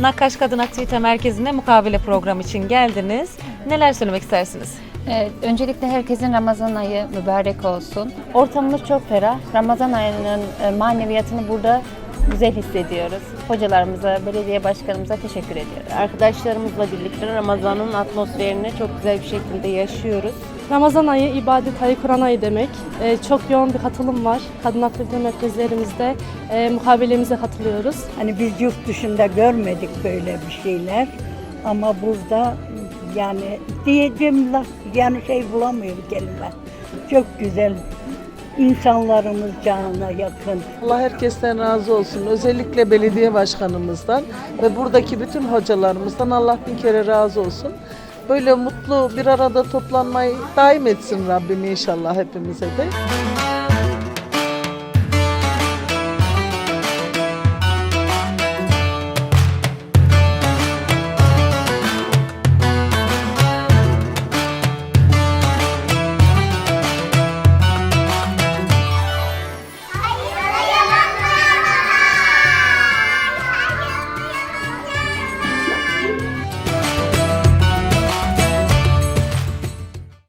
Nakkaş Kadın Aktivite Merkezi'ne mukabele programı için geldiniz. Neler söylemek istersiniz? Evet, öncelikle herkesin Ramazan ayı mübarek olsun. Ortamımız çok ferah. Ramazan ayının e, maneviyatını burada güzel hissediyoruz. Hocalarımıza, belediye başkanımıza teşekkür ediyoruz. Arkadaşlarımızla birlikte Ramazan'ın atmosferini çok güzel bir şekilde yaşıyoruz. Ramazan ayı ibadet ayı, Kur'an ayı demek. Ee, çok yoğun bir katılım var. Kadın aktivite merkezlerimizde e, mukabelemize katılıyoruz. Hani biz yurt dışında görmedik böyle bir şeyler. Ama burada yani diyeceğim laf yani şey bulamıyorum kelime. Çok güzel. İnsanlarımız canına yakın. Allah herkesten razı olsun. Özellikle belediye başkanımızdan ve buradaki bütün hocalarımızdan Allah bin kere razı olsun. Böyle mutlu bir arada toplanmayı daim etsin Rabbim inşallah hepimize de.